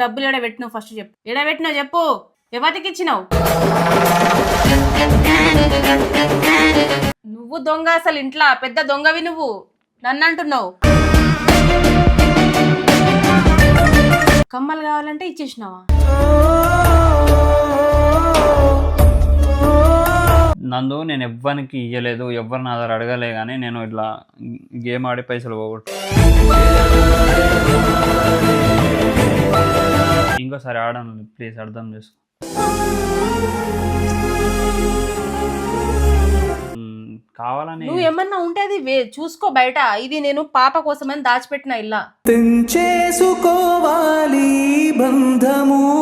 డబ్బులు ఎడబెట్టినావు ఫస్ట్ చెప్పు. ఎడ పెట్టినావు చెప్పు. ఎవరికి ఇచ్చినావు? నువ్వు దొంగ అసలు ఇంట్లో పెద్ద దొంగవి నువ్వు. నన్ను అంటున్నావు. కమ్మలు కావాలంటే ఇచ్చేసినావా? నందు నేను ఎవ్వరికి ఇయ్యలేదు ఎవ్వరిని నా అడగలే కానీ నేను ఇట్లా గేమ్ ఆడి పైసలు పోగొట్టు ఇంకోసారి ఆడను ప్లీజ్ అర్థం చేసుకో. కావాలని నువ్వు ఏమన్నా ఉంటే అది వే- చూసుకో బయట. ఇది నేను పాప కోసమని దాచిపెట్టిన ఇల్లా. తెంచేసుకోవాలి బంధము.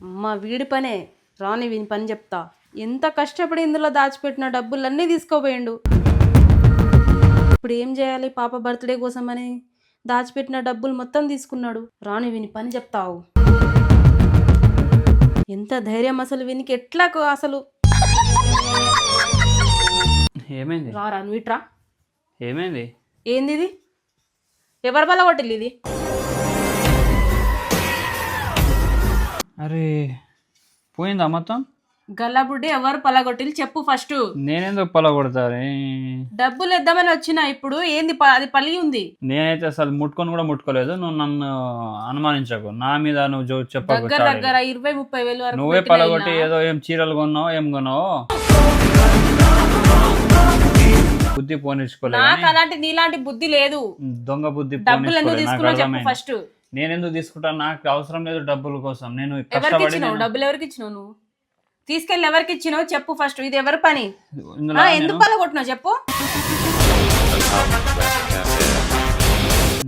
అమ్మ వీడి పనే. రాని వీని పని చెప్తా. ఎంత కష్టపడి ఇందులో దాచిపెట్టిన డబ్బులన్నీ తీసుకోపోయిండు. ఇప్పుడు ఏం చేయాలి? పాప బర్త్డే కోసమని దాచిపెట్టిన డబ్బులు మొత్తం తీసుకున్నాడు. రాని వీని పని చెప్తావు. ఎంత ధైర్యం అసలు వీనికి? ఎట్లా అసలు? ఏమైంది? రారా నువ్వు ఇట్రా. ఏమైంది? ఏంది ఇది? ఎవరి బల కొట్టిల్లు ఇది? అరే పోయిందా మొత్తం? గల్లబుడ్డి ఎవరు పలగొట్టిల్లు చెప్పు ఫస్ట్. నేనెందుకు పొలగొడతారే డబ్బులు ఇద్దామని వచ్చిన ఇప్పుడు ఏంది ప- అది పలిగి ఉంది. నేనైతే అసలు ముట్టుకొని కూడా ముట్టుకోలేదు. నువ్వు నన్ను అనుమానించకు. నా మీద నువ్వు జో- చెప్పకు దగ్గర చాడీలు. దగ్గర ఇరవై ముప్పై వేలు వరకు నువ్వే పెట్టిన పలగొట్టి. ఏదో ఏం చీరలు కొన్నావు ఏం కొన్నావు? బుద్ధి పోనిచ్చుకోలేదు నాకు అలాంటి నీలాంటి బుద్ధి లేదు. దొంగ బుద్ధి డబ్బులు ఎందుకు పోనిచ్చుకోలేదు. నాకు తీసుకున్నావు చెప్పు అర్థమైంది. ఫస్ట్. నేను ఎందుకు తీసుకుంటాను? నాకు అవసరం లేదు డబ్బుల కోసం. నేను ఎవరికి కష్టపడి ఇచ్చినావు నేను- డబ్బులు ఎవరికి ఇచ్చినావు నువ్వు? తీసుకెళ్ళి ఎవరికి ఇచ్చినావు చెప్పు ఫస్ట్ ఇది ఎవరి పని? ఇందులో ఆ, నేను- ఎందుకు పలగొట్టినావు చెప్పు?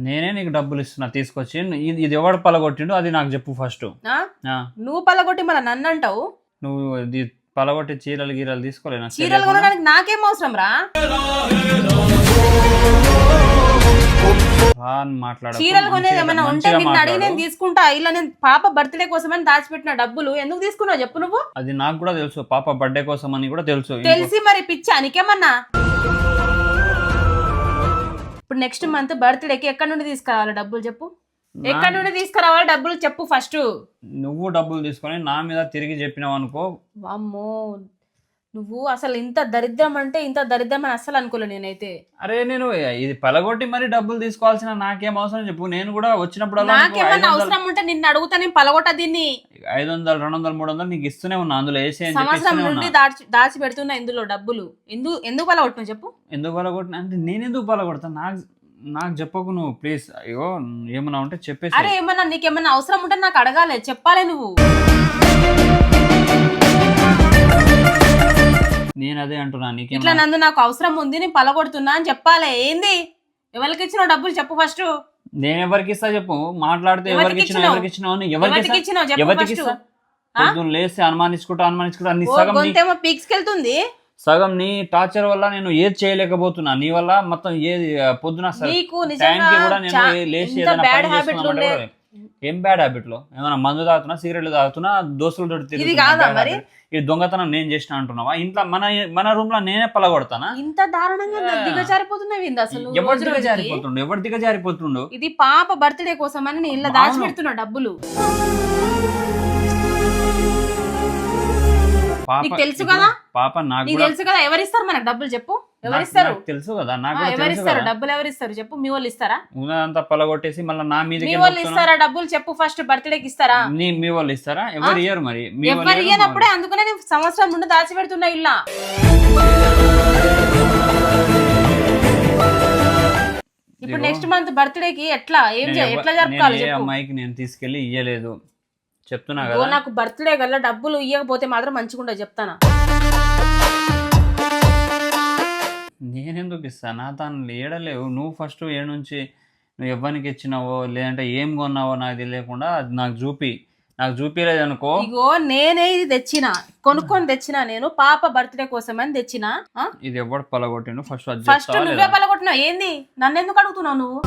నేనే నీకు డబ్బులు ఇస్తున్నా తీసుకొచ్చి. ఇది ఇది ఎవడు పలగొట్టిండు అది నాకు చెప్పు ఫస్ట్ ఆ? నువ్వు పలగొట్టి మళ్ళీ నన్ను అంటావు? నువ్వు ఇది పలగొట్టి చీరలు గీరలు తీసుకోలేనా? చీరలు కొనడానికి నాకేం అవసరం రా? చీరలు కొనేది ఏమైనా ఉంటే నిన్ను అడిగి నేను తీసుకుంటా. ఇలా నేను పాప బర్త్డే కోసమని దాచిపెట్టిన డబ్బులు ఎందుకు తీసుకున్నావు చెప్పు నువ్వు? అది నాకు కూడా తెలుసు. పాప బర్త్డే కోసం అని కూడా తెలుసు. తెలిసి మరి పిచ్చా నీకేమన్నా? ఇప్పుడు నెక్స్ట్ మంత్ బర్త్డేకి ఎక్కడి నుండి తీసుకురావాలి డబ్బులు చెప్పు? ఎక్కడి నుండి తీసుకురావాలి డబ్బులు చెప్పు ఫస్ట్ నువ్వు డబ్బులు తీసుకొని నా మీద తిరిగి చెప్పినావు అనుకో వామ్మో. నువ్వు అసలు ఇంత దరిద్రం అంటే ఇంత దరిద్రం అని అస్సలు అనుకోలే నేనైతే. అరే నేను ఇది పలగొట్టి మరి డబ్బులు తీసుకోవాల్సిన నాకేం అవసరం చెప్పు. నేను కూడా వచ్చినప్పుడు నాకేమన్నా అవసరం ఉంటే నిన్ను అడుగుతా నేను పలగొట్ట దీన్ని. ఐదు వందలు రెండు వందలు మూడు వందలు నీకు ఇస్తూనే ఉన్నా అందులో వేసే సంవత్సరం నుండి దాచి దాచి పెడుతున్నా ఇందులో డబ్బులు. ఎందుకు ఎందుకు పలగొట్టినావు చెప్పు? ఎందుకు పలగొట్టిన? అంటే నేను ఎందుకు పలగొడతాను నాకు నాకు చెప్పకు నువ్వు ప్లీజ్. అయ్యో ఏమన్నా ఉంటే చెప్పేసి అరే ఏమన్నా నీకేమన్నా అవసరం ఉంటే నాకు అడగాలి చెప్పాలి నువ్వు. నేను అదే అంటున్నా ఇట్లా నీకేమన్నా నందు నాకు అవసరం ఉంది నేను పలగొడుతున్నా అని చెప్పాలి. ఏంది? ఎవరికి ఇచ్చినావు డబ్బులు చెప్పు ఫస్ట్ నేను ఎవరికి ఇస్తా చెప్పు? మాట్లాడితే ఎవరికి ఇచ్చినా ఇచ్చినావు? ఎవరికి ఇచ్చినావు అని ఎవరికి ఎవరికి ఇస్తా? ఇచ్చినావు చెప్పు ఎవరికి ఫస్ట్ ఇస్తా? పొద్దున్న లేస్తే అనుమానించుకుంటా అనుమానించుకుంటా నీ సగం గొంతేమో పీక్స్ కెళ్తుంది సగం నీ టార్చర్ వల్ల నేను ఏది చేయలేకపోతున్నా నీ వల్ల మొత్తం ఏది పొద్దున నీకు టైంకి నిజంగా కూడా నేను లేచి ఏదైనా పని కూడా ఏం బ్యాడ్ హ్యాబిట్లో? ఏమైనా మందు తాగుతున్నా సిగరెట్లు తాగుతున్నా ఇది కాదా మరి? ఈ దొంగతనం నేను చేసిన అంటున్నావా? ఇంట్లో మన మన రూమ్లో నేనే పలగొడతానా? ఇంత దారుణంగా దిగజారిపోతున్నావు అసలు ఎవరి రోజు దిగ రోజుకి? జారిపోతుండు ఎవరి దిగ జారిపోతుండు ఇది పాప బర్త్డే కోసం అని నేను ఇలా. దాచిపెడుతున్నా డబ్బులు. నీకు తెలుసు కదా? పాప నాకు తెలుసు కదా? ఎవరిస్తారు మనకు డబ్బులు చెప్పు. ఎవరిస్తారు? తెలుసు కదా? నాకు ఎవరిస్తారు? డబ్బులు ఎవరిస్తారు చెప్పు. మీ వాళ్ళు ఇస్తారా? ఉన్నదంతా పలగొట్టేసి మళ్ళీ నా మీ మీదకి వాళ్ళు ఇస్తారా? డబ్బులు చెప్పు. ఫస్ట్ బర్త్డేకి ఇస్తారా? నీ మీ వాళ్ళు ఇస్తారా? ఎవరు ఇయ్యరు మరి? మీ ఎవరు ఇయ్యనప్పుడే అందుకనే నేను సంవత్సరం నుండి దాచి పెడుతున్నా ఇల్లా. ఇప్పుడు. నెక్స్ట్ మంత్ బర్త్డేకి ఎట్లా? ఏం ఎట్లా చెప్పు. అమ్మాయికి నేను తీసుకెళ్ళి ఇయ్యలేదు. చెప్తున్నా కదా? నాకు బర్త్డే గల్లా డబ్బులు ఇవ్వకపోతే మాత్రం మంచిగుండదు చెప్తానా? నేనెందుకు ఇస్తా? నా తాను ఏడలేవు. నువ్వు ఫస్ట్ ఏ నుంచి నువ్వు ఎవ్వరికి ఇచ్చినావో లేదంటే ఏం కొన్నావో నాకు తెలియకుండా అది నాకు చూపి. నాకు చూపించలేదు అనుకో. ఇగో నేనే ఇది తెచ్చిన. కొనుక్కొని తెచ్చిన నేను. పాప బర్త్డే కోసం అని తెచ్చిన ఇది ఎవడు పలగొట్టిండు? ఫస్ట్ ఫస్ట్ నువ్వే? పలగొట్టినావు. ఏంది? నన్ను ఎందుకు అడుగుతున్నావు నువ్వు?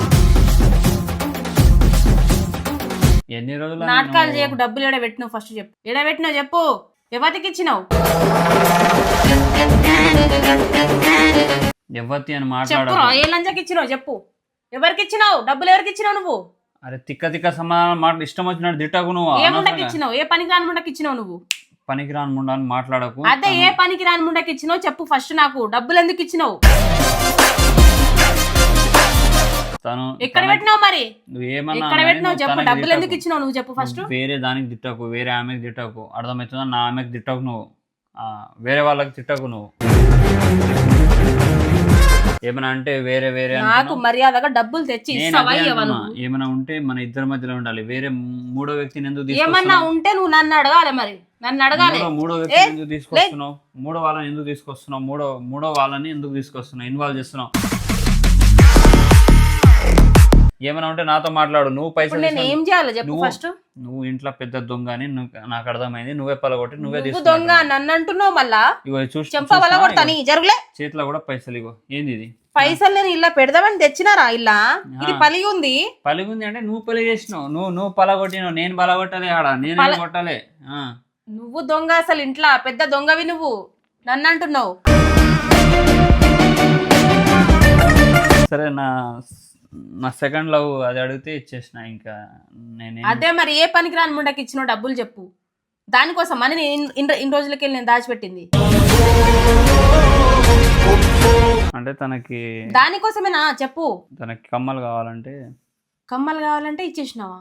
ఎన్ని రోజులు నాటకాలు చేయకు డబ్బులు ఎడ పెట్టినావు ఫస్ట్ చెప్పు. ఎడ పెట్టినావు చెప్పు. ఎవరికి ఇచ్చినావు? ఎవతి అని చెప్పు మాట్లాడకు. ఏ లంచకి ఇచ్చినావు చెప్పు. ఎవరికి ఇచ్చినావు? డబ్బులు ఎవరికి ఇచ్చినావు నువ్వు? అరే తిక్క తిక్క సమాధానం మాట ఇష్టం వచ్చినట్టు తిట్టకు నువ్వు ఏ ముండకి. ఇచ్చినావు? ఏ పనికి రాని ముండకి ఇచ్చినావు నువ్వు? పనికి రాని ముండా అని మాట్లాడకు అదే ఏ పనికి రాని ముండకి ఇచ్చినావు? చెప్పు ఫస్ట్ నాకు. డబ్బులు ఎందుకు ఇచ్చినావు? తను ఎక్కడ పెట్టినావు మరి? నువ్వు ఏమన్నా ఎక్కడ పెట్టినావు? చెప్పు డబ్బులు ఎందుకు. ఇచ్చినావు నువ్వు చెప్పు ఫస్ట్ వేరే దానికి తిట్టకు వేరే ఆమెకి తిట్టకు అర్థమవుతుందా? నా ఆమెకి తిట్టకు నువ్వు. వేరే వాళ్ళకి తిట్టకు నువ్వు. ఏమైనా అంటే వేరే వేరే నాకు. మర్యాదగా డబ్బులు తెచ్చి? ఏమైనా ఉంటే మన ఇద్దరి మధ్యలో ఉండాలి. వేరే మూడో వ్యక్తిని ఎందుకు ఏమన్నా ఉంటే నువ్వు నన్ను అడగాలి మరి. నన్ను అడగాలి. మూడో వ్యక్తిని ఎందుకు తీసుకొస్తున్నావు? మూడో వాళ్ళని ఎందుకు తీసుకొస్తున్నావు? మూడో మూడో వాళ్ళని ఎందుకు తీసుకొస్తున్నావు? ఇన్వాల్వ్ చేస్తున్నావు. ఏమైనా ఉంటే నాతో మాట్లాడు. నువ్వు పైసలు నేను ఏం చేయాలి చెప్పు నువ్వు- ఫస్ట్ నువ్వు ఇంట్లో పెద్ద దొంగ అని నాకు అర్థమైంది. నువ్వే పలగొట్టి నువ్వే దొంగ నన్ను అంటున్నావు మళ్ళా? ఇగో చూసి చెంప జరుగులే. చేతిలో కూడా పైసలు ఇగో. ఏంది ఇది? పైసలు నేను ఇలా పెడదామని తెచ్చినారా ఇలా? ఇది పలిగి ఉంది పలిగుంది అంటే నువ్వు పలి చేసినావు నువ్వు నువ్వు పలగొట్టినావు. నేను పలగొట్టాలి ఆడ. నేను కొట్టాలి. నువ్వు దొంగ అసలు ఇంట్లో. పెద్ద దొంగవి నువ్వు. నన్ను అంటున్నావు. సరే నా నా సెకండ్ లవ్ అది అడిగితే ఇచ్చేసిన ఇంకా నేనే అదే మరి ఏ పనికి రాని ముండకి ఇచ్చిన డబ్బులు చెప్పు. దానికోసం అని నేను ఇన్- ఇన్ని రోజులకి నేను దాచిపెట్టింది. అంటే తనకి దానికోసమేనా చెప్పు. తనకి కమ్మలు కావాలంటే కమ్మలు కావాలంటే ఇచ్చేసినావా?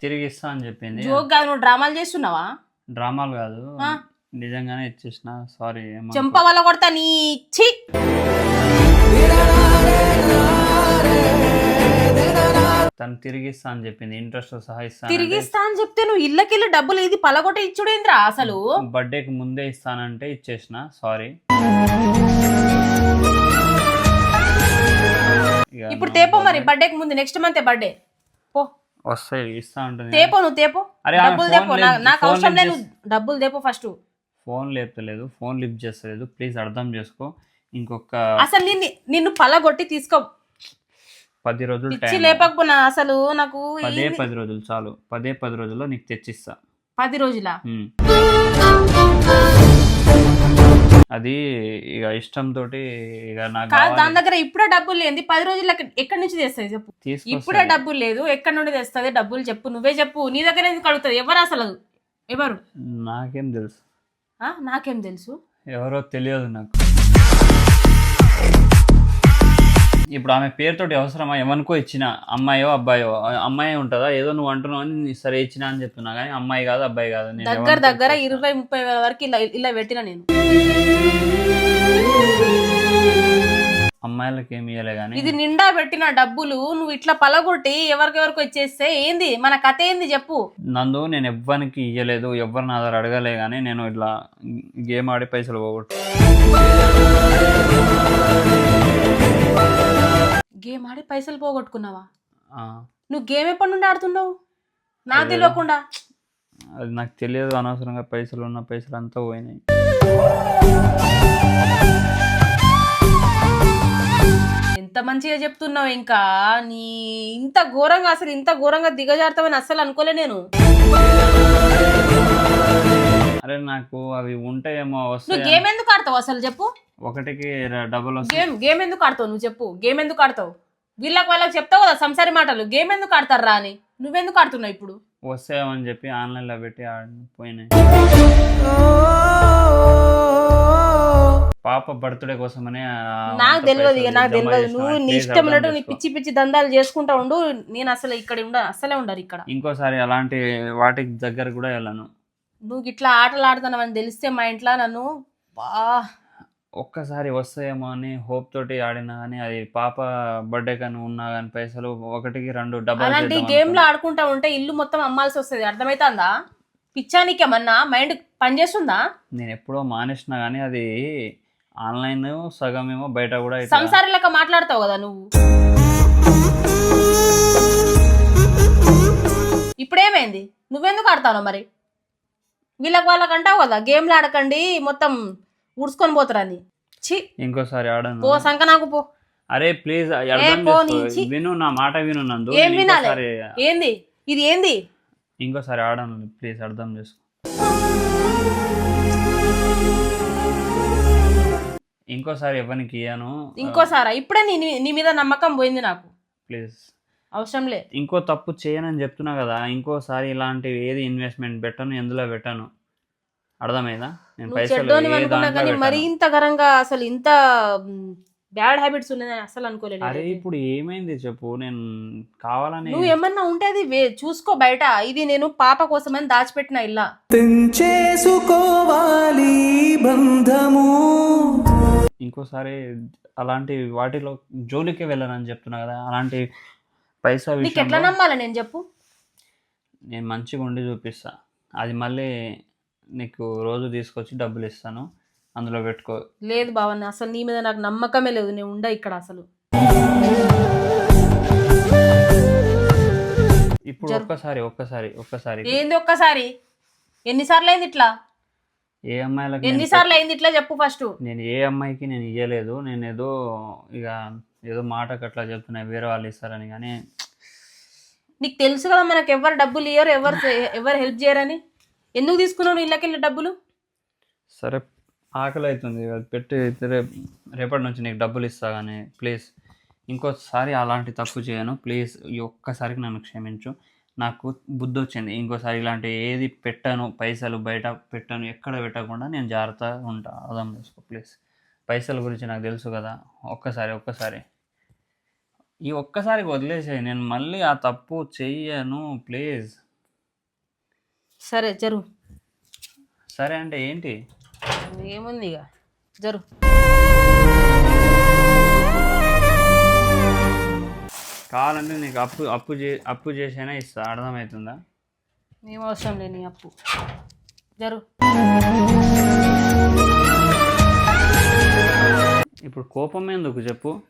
తిరిగి ఇస్తా అని చెప్పింది. జోక్ కాదు నువ్వు డ్రామాలు చేస్తున్నావా? డ్రామాలు కాదు. ఆ. నిజంగానే ఇచ్చేసిన. సారీ చెంప వల్ల కొడతా నీ తను తిరిగి ఇస్తా అని చెప్పింది. ఇంట్రెస్ట్ సహా ఇస్తా తిరిగి ఇస్తా అని చెప్తే నువ్వు ఇళ్ళకెళ్ళి డబ్బులు ఇది పలగొట్టి ఇచ్చుడేంద్రా అసలు? బర్త్డేకి ముందే ఇస్తానంటే ఇచ్చేసిన. సారీ ఇప్పుడు తేపో మరి. బర్త్డేకి ముందు నెక్స్ట్ మంత్ బర్త్డే పో. వస్తాయి ఇస్తా ఉంటుంది తేపో నువ్వు తేపో. అరే ఆమె డబ్బులు ఫోన్ తేపో. నా- లేదు, నాకు ఫోన్ అవసరం లేదు డబ్బులు తేపో ఫస్ట్ ఫోన్ లేపుతలేదు ఫోన్ లిఫ్ట్ చేస్తలేదు. ప్లీజ్ అర్థం చేసుకో. ఇంకొక అసలు నిన్ను నిన్ను పలగొట్టి తీసుకో. పది రోజులు ఇచ్చి లేపకపోనా అసలు నాకు పదే? పది రోజులు చాలు. పదే పది రోజుల్లో నీకు తెచ్చిస్తా. పది రోజుల. అది ఇక ఇష్టంతో ఇక నాకు కాదు దాని దగ్గర ఇప్పుడే డబ్బులు లేని పది రోజులకి ఎక్కడి నుంచి తెస్తుంది చెప్పు? తీసుకొస్తా. ఇప్పుడే డబ్బులు లేదు ఎక్కడి నుండి తెస్తుంది? డబ్బులు చెప్పు. నువ్వే చెప్పు. నీ దగ్గర ఎందుకు అడుగుతుంది ఎవరు అసలు? ఎవరు? నాకేం తెలుసు. నాకేం తెలుసు? ఎవరో తెలియదు నాకు. ఇప్పుడు ఆమె పేరుతోటి అవసరమా? ఎవరికో ఇచ్చిన అమ్మాయో అబ్బాయో? అమ్మాయి ఉంటుందా? ఏదో నువ్వు అంటున్నావు అని సరే ఇచ్చిన అని చెప్తున్నా కానీ అమ్మాయి కాదు అబ్బాయి కాదు. నేను దగ్గర దగ్గర. ఇరవై ముప్పై వేల వరకు ఇలా ఇలా పెట్టిన నేను. అమ్మాయిలకి ఏమి ఇవ్వలే కానీ ఇది నిండా పెట్టిన డబ్బులు నువ్వు ఇట్లా పలగొట్టి ఎవరికెవరికి వచ్చేస్తే ఏంది? మన కథ ఏంది చెప్పు. నందు నేను ఎవ్వరికి ఇవ్వలేదు ఎవరు నా దగ్గర అడగలే కానీ నేను ఇట్లా గేమ్ ఆడి పైసలు పోగొట్టు. గేమ్ ఆడి పైసలు పోగొట్టుకున్నావా? ఆ, నువ్వు గేమ్ ఎప్పటి నుండి ఆడుతున్నావు నాకు. తెలియకుండా అది నాకు తెలియదు అనవసరంగా పైసలు ఉన్న పైసలు అంతా పోయినాయి. ఎంత మంచిగా చెప్తున్నావు ఇంకా నీ ఇంత ఘోరంగా అసలు ఇంత ఘోరంగా దిగజారుతావని అస్సలు అనుకోలే నేను అరే నాకు అవి ఉంటాయేమో నువ్వు వస్తాయి గేమ్ ఎందుకు ఆడతావు అసలు చెప్పు ఒకటికి ర- డబుల్ వస్తాయి గేమ్ గేమ్ ఎందుకు ఆడతావు నువ్వు చెప్పు గేమ్ ఎందుకు ఆడతావు వీళ్ళకి వాళ్ళకి చెప్తావు కదా సంసారి మాటలు గేమ్ ఎందుకు ఆడతారా అని నువ్వెందుకు ఆడుతున్నావు ఇప్పుడు వస్తాయని చెప్పి ఆన్లైన్లో పెట్టి ఆడి పోయినాయి పాప బర్త్డే కోసమనే నాకు తెలియదు ఇక నాకు తెలియదు. నువ్వు నీ ఇష్టం ఉన్నట్టు నీ. పిచ్చి పిచ్చి దందాలు చేసుకుంటా ఉండు. నేను అసలు ఇక్కడ ఉండ అసలే ఉండరు ఇక్కడ. ఇంకోసారి అలాంటి వాటికి దగ్గర కూడా వెళ్ళను. నువ్వు ఇట్లా ఆటలు ఆడుతున్నావని తెలిస్తే మా ఇంట్లో నన్ను బా. ఒక్కసారి వస్తాయేమో అని హోప్ తోటి ఆడినా కానీ అది పాప బర్త్డే కానీ ఉన్నా కానీ పైసలు ఒకటికి రెండు డబల్ అలాంటి గేమ్లో ఆడుకుంటా ఉంటే ఇల్లు మొత్తం అమ్మాల్సి వస్తుంది. అర్థమైతుందా? పిచ్చానికేమన్నా? మైండ్ పనిచేస్తుందా? నేను ఎప్పుడో మానేసిన కానీ అది ఆన్లైన్ సగం ఏమో బయట కూడా సంసారి లెక్క మాట్లాడతావు కదా నువ్వు? ఇప్పుడేమైంది? నువ్వెందుకు ఆడతావు మరి? వీళ్ళకి వాళ్ళకి అంటావు కదా గేమ్లు ఆడకండి మొత్తం ఉడుచుకొని పోతారని. ఛీ! ఇంకోసారి ఆడను. పో సంక నాకు పో. అరే ప్లీజ్ అర్థం చేసుకో. విను నా మాట విను నందు. ఏం నేను వినాలి? ఇంకోసారి ఏంది? ఇది ఏంది? ఇంకోసారి ఆడను ప్లీజ్ అర్థం చేసుకో. ఇంకోసారి ఎవరికి ఇయ్యను. ఇంకోసారా? ఇప్పుడే నీ నీ- మీద నమ్మకం పోయింది నాకు. ప్లీజ్. అవసరం లే. ఇంకో తప్పు చేయనని చెప్తున్నా కదా ఇంకోసారి ఇలాంటివి ఏది ఇన్వెస్ట్మెంట్ పెట్టను ఎందులో పెట్టను? అర్థమైందా? నేను నువ్వు పైసలు చెడ్డోని ఏ అనుకున్నా దాంట్లో కానీ మరీ పెట్టను. ఇంత ఘనంగా అసలు ఇంత బ్యాడ్ హ్యాబిట్స్ ఉన్నాయని అసలు అనుకోలేదు అరే. ఇప్పుడు ఏమైంది చెప్పు? నేను కావాలని నువ్వు ఏమన్నా ఉంటే అది వే- చూసుకో బయట. ఇది నేను పాప కోసమని దాచిపెట్టిన ఇల్లా. తెంచేసుకోవాలి బంధము. ఇంకోసారి అలాంటి వాటిలో జోలికి వెళ్ళనని చెప్తున్నా కదా అలాంటి పైసా నీకు ఎట్లా విషయంలో నమ్మాలి నేను చెప్పు? నేను మంచిగా ఉండి చూపిస్తా. అది మళ్ళీ నీకు రోజు తీసుకొచ్చి డబ్బులు ఇస్తాను అందులో పెట్టుకో. లేదు బావన్న అసలు నీ మీద నాకు నమ్మకమే లేదు నేను ఉండ ఇక్కడ అసలు. ఇప్పుడు ఒక్కసారి ఒక్కసారి ఒక్కసారి. ఏంది ఒక్కసారి? ఎన్నిసార్లు అయింది ఇట్లా? ఏ అమ్మాయిలకు నేను ఎన్నిసార్లు అయింది ఇట్లా చెప్పు ఫస్ట్ నేను ఏ అమ్మాయికి నేను ఇయ్యలేదు నేను ఏదో ఇక ఏదో మాటకు అట్లా చెప్తున్నా వేరే వాళ్ళు ఇస్తారని కానీ నీకు తెలుసు కదా మనకు ఎవరు డబ్బులు ఇయ్యరు ఎవరు ఎవరు హెల్ప్ చేయరని? ఎందుకు తీసుకున్నావు ఇళ్ళకెళ్ళి డబ్బులు? సరే ఆకలి అవుతుంది పెట్టి రేపు రేపటి నుంచి నీకు డబ్బులు ఇస్తా కానీ ప్లీజ్ ఇంకోసారి అలాంటి తప్పు చేయను ప్లీజ్ ఈ ఒక్కసారికి నన్ను క్షమించు. నాకు బుద్ధి వచ్చింది ఇంకోసారి ఇలాంటి ఏది పెట్టను పైసలు బయట పెట్టను ఎక్కడ పెట్టకుండా నేను జాగ్రత్తగా ఉంటా. అర్థం చేసుకో ప్లీజ్. పైసల గురించి నాకు తెలుసు కదా. ఒక్కసారి ఒక్కసారి. ఈ ఒక్కసారికి వదిలేసేయి. నేను మళ్ళీ ఆ తప్పు చెయ్యను ప్లీజ్. సరే జరు. సరే అంటే ఏంటి? ఏముంది ఇక జరు. కావాలంటే నీకు అప్పు అప్పు చే అప్పు చేసైనా ఇస్తా. అర్థమవుతుందా? ఏం అవసరం లేని అప్పు. జరు. ఇప్పుడు కోపం ఎందుకు చెప్పు?